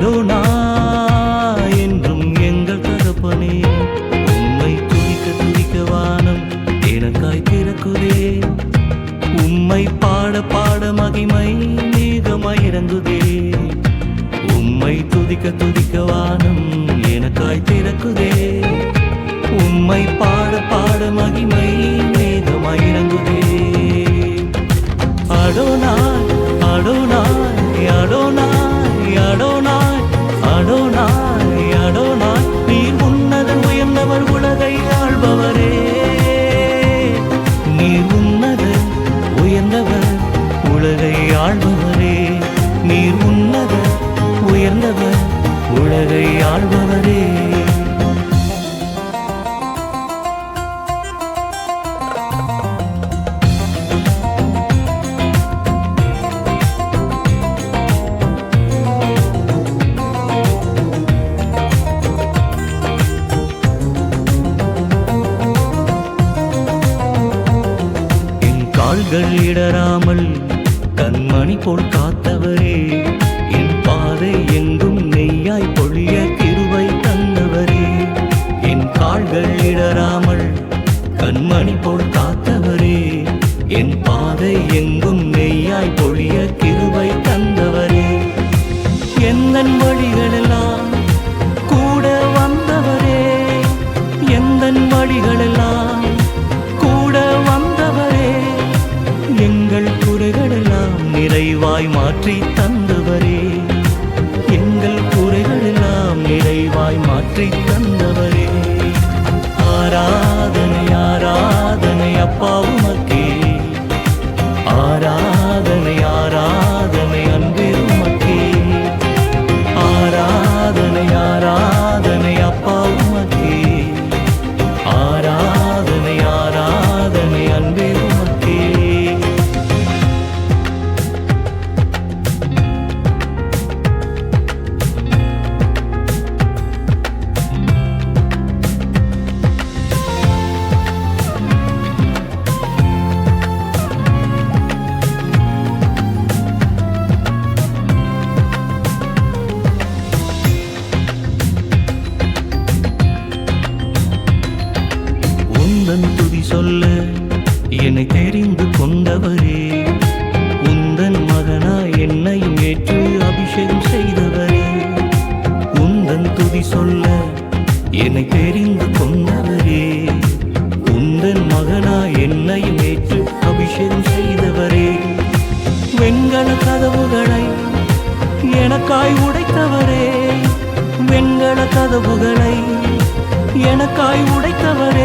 அடோனா என்றும் எங்கள் தகப்பனே உம்மை துதிக்க துதிக்க வானம் எனக்காய் திறக்குதே. உம்மை பாட பாட மகிமை மேகமாய் இறங்குதே. உம்மை துதிக்க துதிக்க வானம் எனக்காய் திறக்குதே. உம்மை பாட பாட மகிமை மேகமாய் இறங்குதே. அடோனாய் உயர்ந்தவர் உலகை ஆள்பவரே. நீர் உன்னதர் உயர்ந்தவர் உலகை ஆள்பவரே. கால்கள் இடராமல் கண்மணி போல் காத்தவரே. என் பாதை எங்கும் நெய்யாய் பொழிய கிருவை தந்தவரே. என் கால்கள் இடராமல் கண்மணி போல் காத்தவரே. என் பாதை எங்கும் நெய்யாய் பொழிய கிரு கொண்டவரே. உந்தன் மகனா என்னையும் ஏற்று அபிஷேகம் செய்தவரே. உந்தன் துதி சொல்ல என்னை தெரிந்து கொண்டவரே. உந்தன் மகனா என்னையும் ஏற்று அபிஷேகம் செய்தவரே. வெண்கல கதவுகளை எனக்காய் உடைத்தவரே. வெண்கல கதவுகளை எனக்காய் உடைத்தவரே.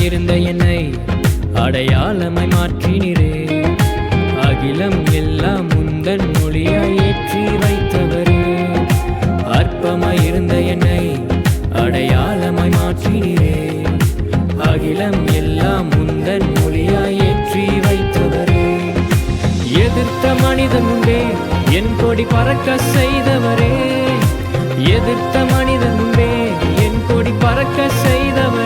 இருந்த என்னை அடையாளமாய் மாற்றினீரே. அகிலம் எல்லாம் முந்தன் மொழியாய் ஏற்றி வைத்தவரே. அற்பமாயிருந்த என்னை அடையாளமாய் மாற்றினீரே. அகிலம் எல்லாம் முந்தன் மொழியாய் ஏற்றி வைத்தவரே. எதிர்த்த மனிதன் உண்டே என் கொடி பறக்க செய்தவரே. எதிர்த்த மனிதன் உண்டே என் கொடி பறக்க செய்தவரே.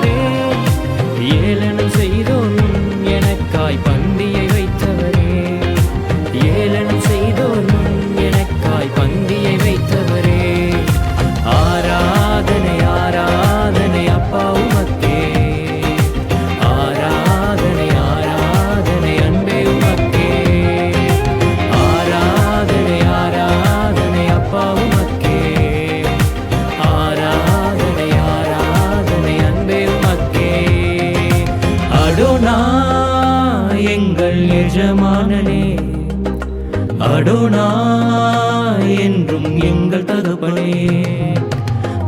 எஜமானனே அடோனா என்றும் எங்கள் தகப்பனே.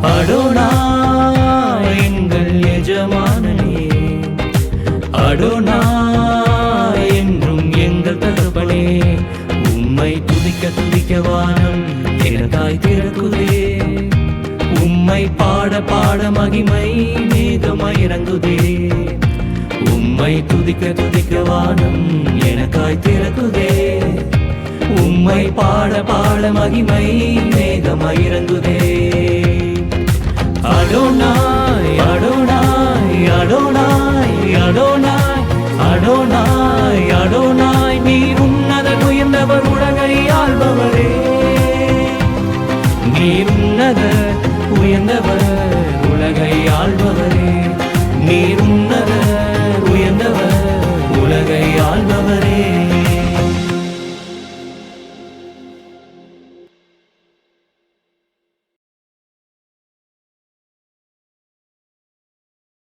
அடோனா எங்கள் எஜமானனே அடோனா என்றும் எங்கள் தகப்பனே. உம்மை துதிக்க துதிக்க வானம் எனக்காய் திறக்குதே. உம்மை பாட பாட மகிமை மேகமாய் இறங்குதே. உம்மை துதிக்க துதிக்க வானம் எனக்காய் திறக்குதே. உம்மை பாட பாட மகிமை மேகமாய் இறங்குதே. Adonai Adonai Adonai Adonai Adonai.